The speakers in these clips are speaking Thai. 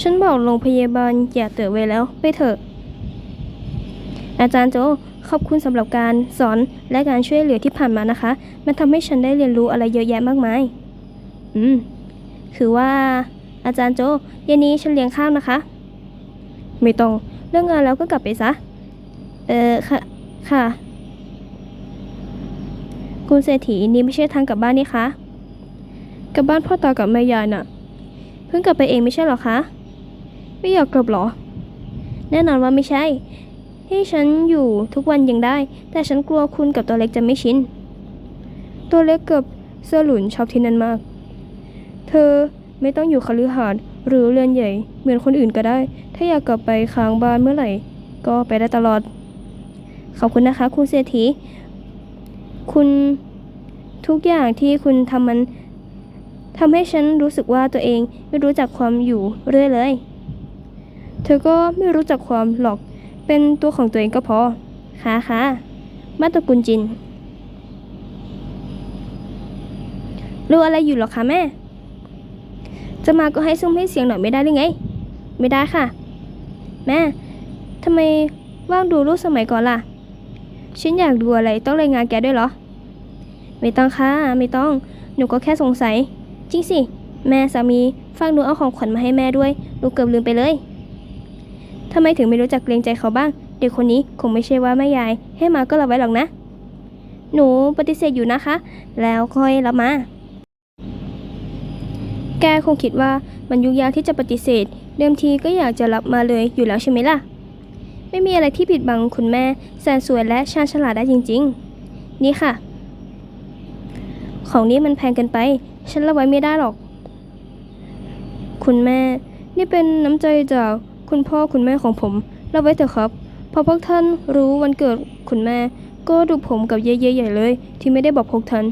ฉันบอกโรงพยาบาลอย่าเตือไว้แล้ว ไปเถอะ อาจารย์โจขอบคุณสำหรับการสอนและการช่วยเหลือที่ผ่านมานะคะ มันทำให้ฉันได้เรียนรู้อะไรเยอะแยะมากมาย อืม คือว่า อาจารย์โจเย็นนี้ฉันเลี้ยงข้าวนะคะ ไม่ต้องเลิกงงานแล้วก็กลับไปซะ เออค่ะ ค่ะ คุณเศรษฐีนี่ไม่ใช่ทางกลับบ้านนี่คะ กลับบ้านพ่อตากับแม่ยายน่ะ เพิ่งกลับไปเองไม่ใช่หรอคะ ไม่อยากกลับหรอ แน่นอนว่าไม่ใช่ ให้ฉันอยู่ทุกวันยังได้ แต่ฉันกลัวคุณกับตัวเล็กจะไม่ชิน ตัวเล็กกับเสื้อหลุนชอบที่นั่นมาก เธอไม่ต้องอยู่คฤหาสน์หรือเรือนใหญ่ เหมือนคนอื่นก็ได้ ถ้าอยากกลับไปค้างบ้านเมื่อไหร่ ก็ไปได้ตลอด ขอบคุณนะคะ คุณเศรษฐี คุณทุกอย่างที่คุณทำมันทำให้ฉันรู้สึกว่าตัวเองไม่รู้จักความอยู่เรื่อยเลย เธอก็ไม่รู้จักความหรอก เป็นตัวของตัวเองก็พอ ค่ะค่ะมาตะกุลจิน รู้อะไรอยู่หรอคะแม่ จะมาก็ให้ซุ้มให้เสียงหน่อยไม่ได้หรือไง ไม่ได้ค่ะ แม่ทำไมว่างดูรูปสมัยก่อนล่ะ ฉันอยากดูอะไรต้องรายงานแกด้วยเหรอ ไม่ต้องค่ะ ไม่ต้อง หนูก็แค่สงสัย จริงสิ แม่สามีฝากหนูเอาของขวัญมาให้แม่ด้วย หนูเกือบลืมไปเลย ทำไมถึงไม่รู้จักเกรงใจเขาบ้าง เด็กคนนี้คงไม่ใช่ว่าแม่ยาย ให้มาก็รับไว้หรอกนะ หนูปฏิเสธอยู่นะคะ แล้วค่อยรับมา แกคงคิดว่ามันยุ่งยากที่จะปฏิเสธ เดิมทีก็อยากจะรับมาเลยอยู่แล้วใช่ไหมล่ะ ไม่มีอะไรที่ปิดบังคุณแม่แสนสวยและชาญฉลาดได้จริง ๆ นี่ค่ะ ของนี้มันแพงเกินไป ฉันรับไว้ไม่ได้หรอก คุณแม่ นี่เป็นน้ำใจจาก คุณพ่อคุณแม่ของผมรับไว้เถอะครับ พอพวกท่านรู้วันเกิดคุณแม่ ก็ดูผมกับเย่ๆใหญ่เลย ที่ไม่ได้บอกพวกท่าน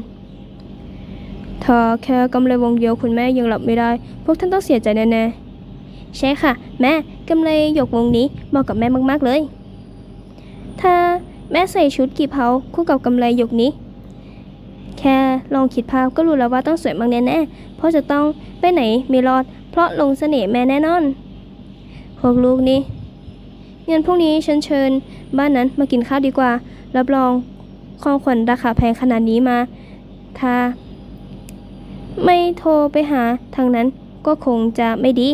ถ้าแค่กำไรวงเดียวคุณแม่ยังรับไม่ได้ พวกท่านต้องเสียใจแน่ๆ ใช่ค่ะ แม่กำไรหยกวงนี้เหมาะกับแม่มากๆเลย ถ้าแม่ใส่ชุดกี่เผาคู่กับกำไรหยกนี้แค่ลองคิดภาพก็รู้แล้วว่าต้องสวยมากแน่ๆ เพราะจะต้องไปไหนไม่รอด เพราะลงเสน่ห์แม่แน่นอน พวกลูกนี่เงินพวกนี้ฉันเชิญ บ้านนั้นมากินข้าวดีกว่า รับรองของขวัญราคาแพงขนาดนี้มา ถ้า ไม่โทรไปหาทางนั้นก็คงจะไม่ดี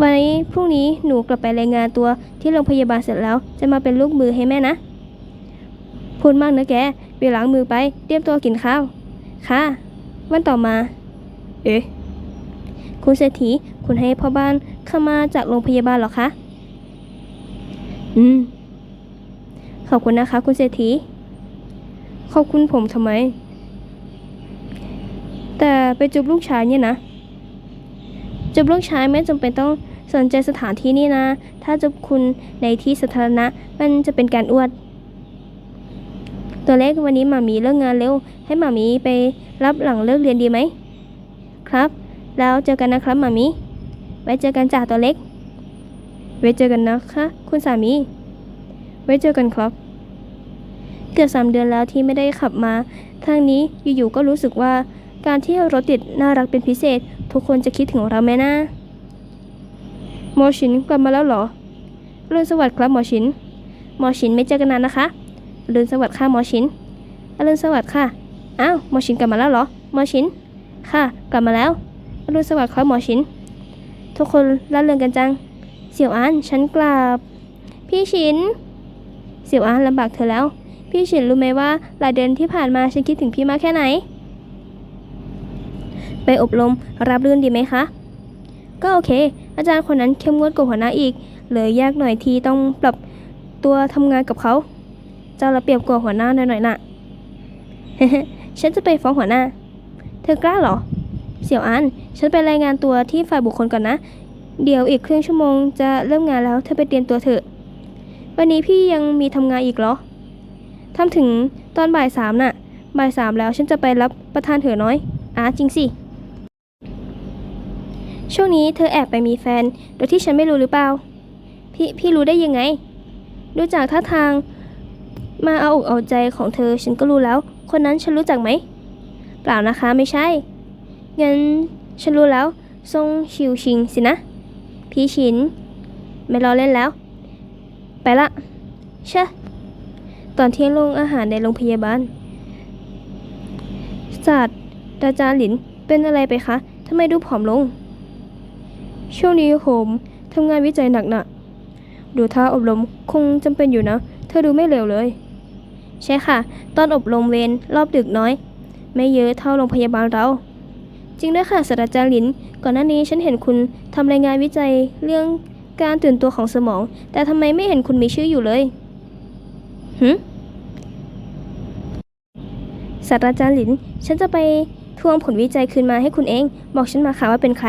วันนี้พรุ่งนี้หนูกลับไปรายงานตัวที่โรงพยาบาลเสร็จแล้ว จะมาเป็นลูกมือให้แม่นะ พูดมากนะแกไปล้างมือไปเตรียมตัวกินข้าว ค่ะ วันต่อมา เอ๊ะ คุณเศรษฐีคุณให้พ่อบ้านเข้ามาจากโรงพยาบาลหรอคะ อืม ขอบคุณนะคะ คุณเศรษฐี ขอบคุณผมทำไม แต่ไปจูบลูกชายเนี่ยนะจูบลูกชายไม่จำเป็นต้องสนใจสถานที่นี่นะ ถ้าจูบคุณในที่สาธารณะมันจะเป็นการอวด ตัวเล็กวันนี้หมามีเลิกงานเร็ว ให้หมามีไปรับหลังเลิกเรียนดีไหม ครับ แล้วเจอกันนะครับมามีไว้เจอกันจ่าตัวเล็ก ไว้เจอกันนะคะคุณสามี ไว้เจอกันครับ เกือบสามเดือนแล้วที่ไม่ได้ขับมา ทางนี้อยู่ๆก็รู้สึกว่าการที่รถติดน่ารักเป็นพิเศษ ทุกคนจะคิดถึงเราไหมนะหมอชินกลับมาแล้วเหรอเรื่องสวัสดิ์ครับหมอชินหมอชินไม่เจอกันนานนะคะรุณสวัสดิ์ค่ะหมอชินอรุณสวัสดิ์ค่ะ อ้าว หมอชินกลับมาแล้วเหรอ หมอชิน ค่ะ กลับมาแล้ว อรุณสวัสดิ์ครับหมอชิน ทุกคนร่าเริงกันจัง เสี่ยวอันฉันกลับ พี่ชิน เสี่ยวอันลำบากเธอแล้ว พี่ชินรู้ไหมว่าหลายเดือนที่ผ่านมาฉันคิดถึงพี่มากแค่ไหน ไปอบรมรับรื่นดีไหมคะ ก็โอเค อาจารย์คนนั้นเข้มงวดกว่าหัวหน้าอีก เลยยากหน่อยทีต้องปรับตัวทำงานกับเขา เจ้าระเบียบกว่าหัวหน้าหน่อยๆน่ะ ฉันจะไปฟ้องหัวหน้า เธอกล้าเหรอ เสี่ยวอัน ฉันไปรายงานตัวที่ฝ่ายบุคคลก่อนนะ เดี๋ยวอีกครึ่งชั่วโมงจะเริ่มงานแล้ว เธอไปเตรียมตัวเถอะ วันนี้พี่ยังมีทำงานอีกเหรอทำถึงตอนบ่ายสามน่ะ บ่ายสามแล้วฉันจะไปรับประทานเถอน้อยอะจริงสิ ช่วงนี้เธอแอบไปมีแฟน โดยที่ฉันไม่รู้หรือเปล่า พี่พี่รู้ได้ยังไง ดูจากท่าทางมาเอาอกเอาใจของเธอฉันก็รู้แล้ว คนนั้นฉันรู้จักไหมเปล่านะคะไม่ใช่ งั้นฉันรู้แล้ว ทรงชิวชิงสินะ พี่ชิน ไม่รอเล่นแล้ว ไปละเชะตอนเที่ยงโรงอาหารในโรงพยาบาลศาสตราจารย์หลินเป็นอะไรไปคะทำไมดูผอมลง ช่วงนี้ผมทำงานวิจัยหนักหนะดูท่าอบรมคงจำเป็นอยู่นะ เธอดูไม่เร็วเลย ใช่ค่ะ ตอนอบรมเวรรอบดึกน้อย ไม่เยอะเท่าโรงพยาบาลเรา จริงด้วยค่ะศาสตราจารย์หลิน ก่อนหน้านี้ฉันเห็นคุณทำรายงานวิจัยเรื่องการตื่นตัวของสมอง แต่ทำไมไม่เห็นคุณมีชื่ออยู่เลยหึศาสตราจารย์หลิน ฉันจะไปทวงผลวิจัยคืนมาให้คุณเอง บอกฉันมาค่ะว่าเป็นใคร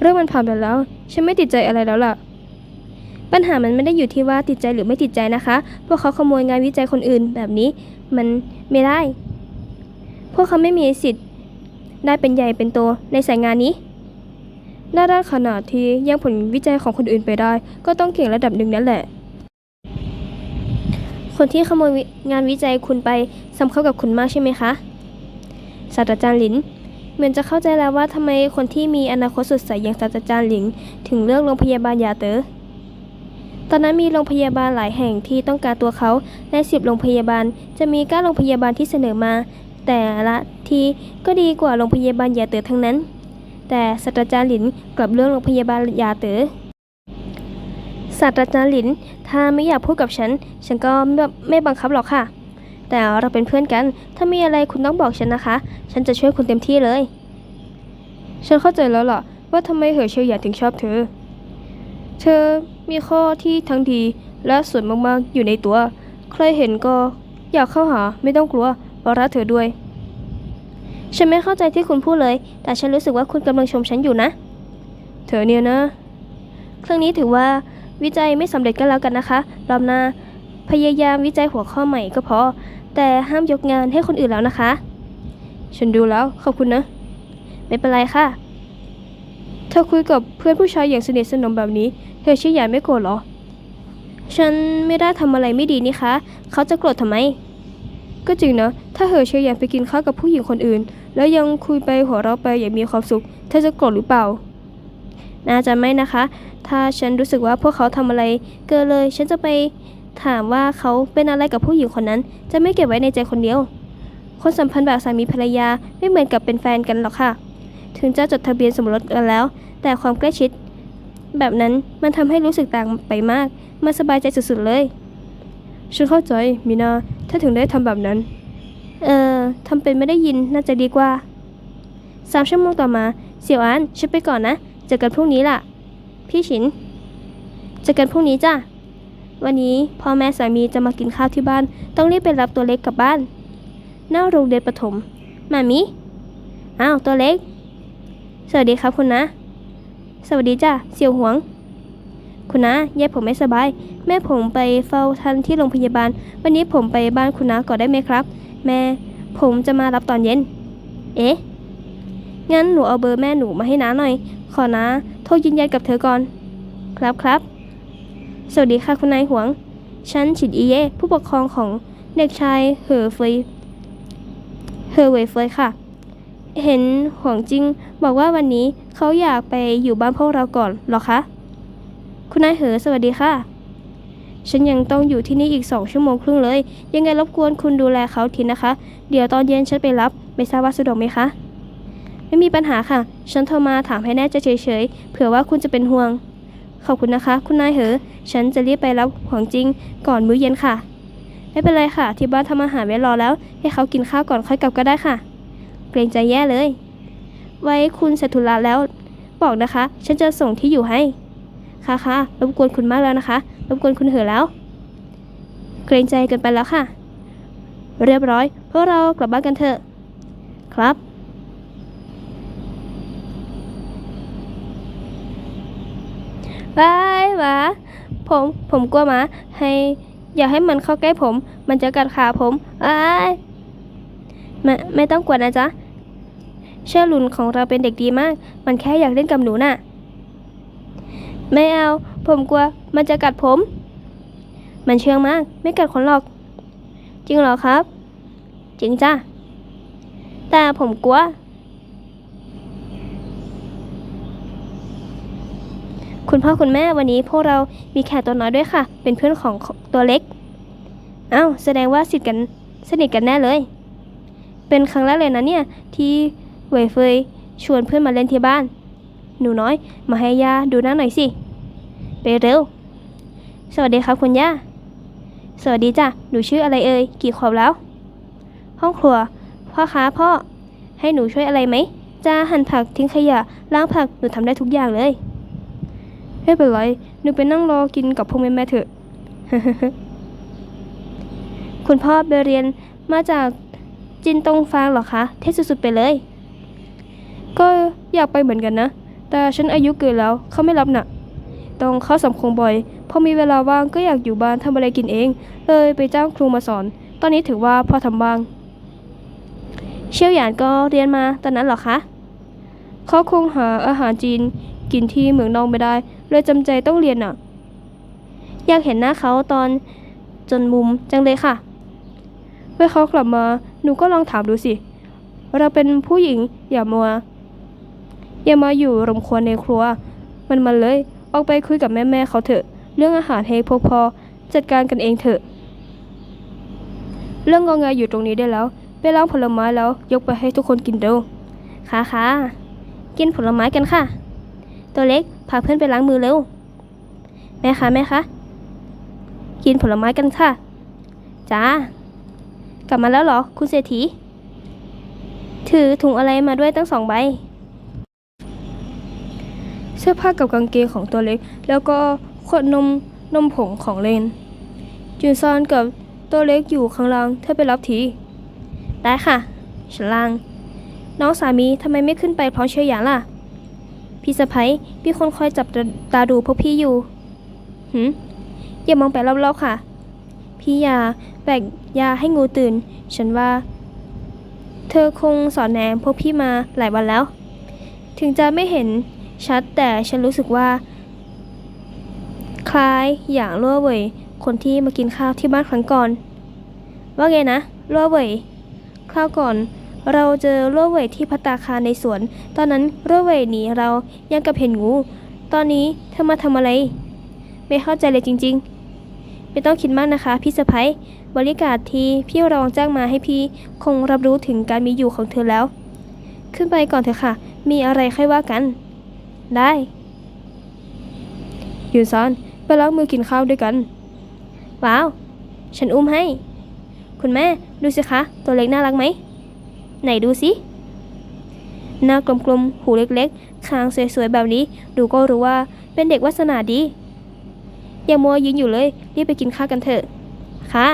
เรื่องมันผ่านไปแล้ว ฉันไม่ติดใจอะไรแล้วล่ะ ปัญหามันไม่ได้อยู่ที่ว่าติดใจหรือไม่ติดใจนะคะ พวกเขาขโมยงานวิจัยคนอื่นแบบนี้ มันไม่ได้ พวกเขาไม่มีสิทธิ์ ได้เป็นใหญ่เป็นโตในสายงานนี้น้าด้านขนาดที่แย่งผลวิจัยของคนอื่นไปได้ ก็ต้องเก่งระดับหนึ่งนั่นแหละ คนที่ขโมยงานวิจัยคุณไปสำคัญกับคุณมากใช่ไหมคะศาสตราจารย์หลินเหมือนจะเข้าใจแล้วว่าทำไมคนที่มีอนาคตสดใสอย่างศาสตราจารย์หลิง ถึงเลือกโรงพยาบาลยาเตอ๋อตอนนั้นมีโรงพยาบาลหลายแห่งที่ต้องการตัวเขาและสิบโรงพยาบาลจะมี9โรงพยาบาลที่เสนอมา แต่ละทีก็ดีกว่าโรงพยาบาลยาเต๋อทั้งนั้น แต่ศาสตราจารย์หลินกลับเลือกโรงพยาบาลยาเต๋อศาสตราจารย์หลิน ถ้าไม่อยากพูดกับฉัน ฉันก็ไม่ไม่บังคับหรอกค่ะ แต่เราเป็นเพื่อนกัน ถ้ามีอะไรคุณต้องบอกฉันนะคะ ฉันจะช่วยคุณเต็มที่เลย ฉันเข้าใจแล้วล่ะ ว่าทำไมเหอเชียวหยาถึงชอบเธอ เธอมีข้อที่ทั้งดีและสวยมากๆอยู่ในตัว ใครเห็นก็อยากเข้าหาไม่ต้องกลัว เพราะรักเธอด้วย ฉันไม่เข้าใจที่คุณพูดเลย แต่ฉันรู้สึกว่าคุณกำลังชมฉันอยู่นะ เธอเนี่ยนะ ครั้งนี้ถือว่าวิจัยไม่สำเร็จก็แล้วกันนะคะรอบหน้าพยายามวิจัยหัวข้อใหม่ก็พอ แต่ห้ามยกงานให้คนอื่นแล้วนะคะ ฉันดูแล้วขอบคุณนะ ไม่เป็นไรค่ะ เธอคุยกับเพื่อนผู้ชายอย่างสนิทสนมแบบนี้ เธอเชื่อหยาไม่โกรธหรอ ฉันไม่ได้ทำอะไรไม่ดีนี่คะ เขาจะโกรธทำไม ก็จริงนะ ถ้าเหอเชียหยานไปกินข้าวกับผู้หญิงคนอื่น แล้วยังคุยไปหัวเราะไปอย่างมีความสุข เธอจะโกรธหรือเปล่า น่าจะไม่นะคะ ถ้าฉันรู้สึกว่าพวกเขาทำอะไร เกินเลย ฉันจะไปถามว่าเขาเป็นอะไรกับผู้หญิงคนนั้น จะไม่เก็บไว้ในใจคนเดียว คนสัมพันธ์แบบสามีภรรยาไม่เหมือนกับเป็นแฟนกันหรอกค่ะ ถึงจะจดทะเบียนสมรสกันแล้ว แต่ความใกล้ชิด แบบนั้นมันทำให้รู้สึกต่างไปมาก มันสบายใจสุดๆเลย ฉันเข้าใจมีนา ถ้าถึงได้ทำแบบนั้น เอ่อทำเป็นไม่ได้ยินน่าจะดีกว่าสามชั่วโมงต่อมา เสี่ยวอันฉันไปก่อนนะ เจอกันพรุ่งนี้ล่ะ พี่ฉิน เจอกันพรุ่งนี้จ้ะ วันนี้พ่อแม่สามีจะมากินข้าวที่บ้าน ต้องรีบไปรับตัวเล็กกลับบ้านหน้าโรงเรียนประถมมามิ อ้าวตัวเล็ก สวัสดีครับคุณนะ สวัสดีจ้ะ เสี่ยวหวง คุณนะยายผมไม่สบาย แม่ผมไปเฝ้าท่านที่โรงพยาบาล วันนี้ผมไปบ้านคุณนะก่อนได้ไหมครับ แม่ ผมจะมารับตอนเย็น เอ๊ะ งั้นหนูเอาเบอร์แม่หนูมาให้น้าหน่อย ขอนะ โทรยืนยันกับเธอก่อน ครับครับ สวัสดีค่ะคุณนายหวง ฉันฉินอีเย่ผู้ปกครองของเด็กชายเหอเฟยเฮอเวยเฟยค่ะ เห็นหวงจิงบอกว่าวันนี้เขาอยากไปอยู่บ้านพวกเราก่อนหรอคะ คุณนายเหอสวัสดีค่ะ ฉันยังต้องอยู่ที่นี่อีกสองชั่วโมงครึ่งเลย ยังไงรบกวนคุณดูแลเขาทีนะคะ เดี๋ยวตอนเย็นฉันไปรับ ไม่ทราบว่าสะดวกไหมคะ ไม่มีปัญหาค่ะ ฉันโทรมาถามให้แน่ใจเฉยๆ เผื่อว่าคุณจะเป็นห่วง ขอบคุณนะคะ คุณนายเหอ ฉันจะรีบไปรับหวงจริง ก่อนมื้อเย็นค่ะ ไม่เป็นไรค่ะ ที่บ้านทำอาหารไว้รอแล้ว ให้เขากินข้าวก่อนค่อยกลับก็ได้ค่ะ เกรงใจแย่เลย ไว้คุณเสร็จธุระแล้ว บอกนะคะ ฉันจะส่งที่อยู่ให้ ค่ะค่ะรบกวนคุณมากแล้วนะคะ รบกวนคุณเหอะแล้ว เกรงใจเกินไปแล้วค่ะ เรียบร้อยพวกเรากลับบ้านกันเถอะ ครับบายหวาผมผมกลัวหมาให้ อย่าให้มันเข้าใกล้ผม มันจะกัดขาผมอ้ายไม่ไม่ต้องกลัวนะจ๊ะเชื่อลุนของเราเป็นเด็กดีมาก มันแค่อยากเล่นกับหนูน่ะ ไม่เอา ผมกลัว มันจะกัดผม มันเชื่องมาก ไม่กัดคนหรอก จริงเหรอครับ จริงจ้ะ แต่ผมกลัว คุณพ่อคุณแม่วันนี้พวกเรามีแขกตัวน้อยด้วยค่ะ เป็นเพื่อนของตัวเล็ก เอ้า แสดงว่าสนิทกันสนิทกันแน่เลย เป็นครั้งแรกเลยนะเนี่ย ที่เวยเฟยชวนเพื่อนมาเล่นที่บ้าน หนูน้อย มาให้ย่าดูหน้าหน่อยสิ ไปเร็ว สวัสดีครับคุณย่า สวัสดีจ้ะ หนูชื่ออะไรเอ่ย กี่ขวบแล้ว ห้องครัว พ่อคะพ่อ ให้หนูช่วยอะไรไหมจะหั่นผักทิ้งขยะ ล้างผัก หนูทำได้ทุกอย่างเลยไม่เป็นไร หนูไปนั่งรอกินกับพวกแม่แม่เถอะ คุณพ่อไปเรียนมาจากจินตงฟางหรอคะ เท่สุดๆไปเลย ก็อยากไปเหมือนกันนะ แต่ฉันอายุเกินแล้วเขาไม่รับน่ะ ต้องเข้าสังคมบ่อย พอมีเวลาว่างก็อยากอยู่บ้านทำอะไรกินเอง เลยไปจ้างครูมาสอน ตอนนี้ถือว่าพอทำบ้าง เชี่ยวหยานก็เรียนมาตอนนั้นหรอคะเขาคงหาอาหารจีนกินที่เมืองนอกไม่ได้ เลยจำใจต้องเรียนน่ะ อยากเห็นหน้าเขาตอนจนมุมจังเลยค่ะ เมื่อเขากลับมา หนูก็ลองถามดูสิ เราเป็นผู้หญิงอย่ามัว อย่ามาอยู่รมควนในครัว มันมันเลย ออกไปคุยกับแม่แม่ๆเขาเถอะ เรื่องอาหารให้พวกพอจัดการกันเองเถอะ เรื่องงอแงอยู่ตรงนี้ได้แล้ว ไปล้างผลไม้แล้วยกไปให้ทุกคนกินเร็วค่ะค่ะกินผลไม้กันค่ะ ตัวเล็กพาเพื่อนไปล้างมือเร็วแม่คะแม่คะกินผลไม้กันค่ะจ้ากลับมาแล้วเหรอ คุณเศรษฐี ถือถุงอะไรมาด้วยตั้งสองใบ เสื้อผ้ากับกางเกงของตัวเล็ก แล้วก็ขวดนมนมผงของเลนจุนซอนกับตัวเล็กอยู่ข้างล่างเธอไปรับที ได้ค่ะฉันล่าง น้องสามีทำไมไม่ขึ้นไปพร้อมเชียหยางล่ะ พี่สะพ้ยมีคนคอยจับตาดูพวกพี่อยู่หืมอย่ามองไปรอบๆค่ะ พี่ยาแบกยาให้งูตื่น ฉันว่า เธอคงสอนแนมพวกพี่มาหลายวันแล้ว ถึงจะไม่เห็น ชัดแต่ฉันรู้สึกว่า คล้ายอย่างล่วเว่ยคนที่มากินข้าวที่บ้านครั้งก่อน ว่าไงนะล่วเว่ยคราวก่อน เราเจอล่วเว่ยที่พัตตาคารในสวน ตอนนั้นล่วเว่ยหนีเรายังกับเห็นงู ตอนนี้เธอมาทำอะไร ไม่เข้าใจเลยจริง ๆ ไม่ต้องคิดมากนะคะ พี่สะพ้ยบริการที่พี่รองจ้างมาให้พี่คงรับรู้ถึงการมีอยู่ของเธอแล้ว ขึ้นไปก่อนเถอะค่ะ มีอะไรค่อยว่ากัน ได้ยูนซอนไปล้างมือกินข้าวด้วยกัน ว้าว ฉันอุ้มให้ คุณแม่ดูสิคะ ตัวเล็กน่ารักไหม ไหนดูสิ หน้ากลมๆ หูเล็กๆ คางสวยๆ แบบนี้ ดูก็รู้ว่าเป็นเด็กวัสนาดี อย่ามัวยืนอยู่เลย รีบไปกินข้าวกันเถอะ ค่ะ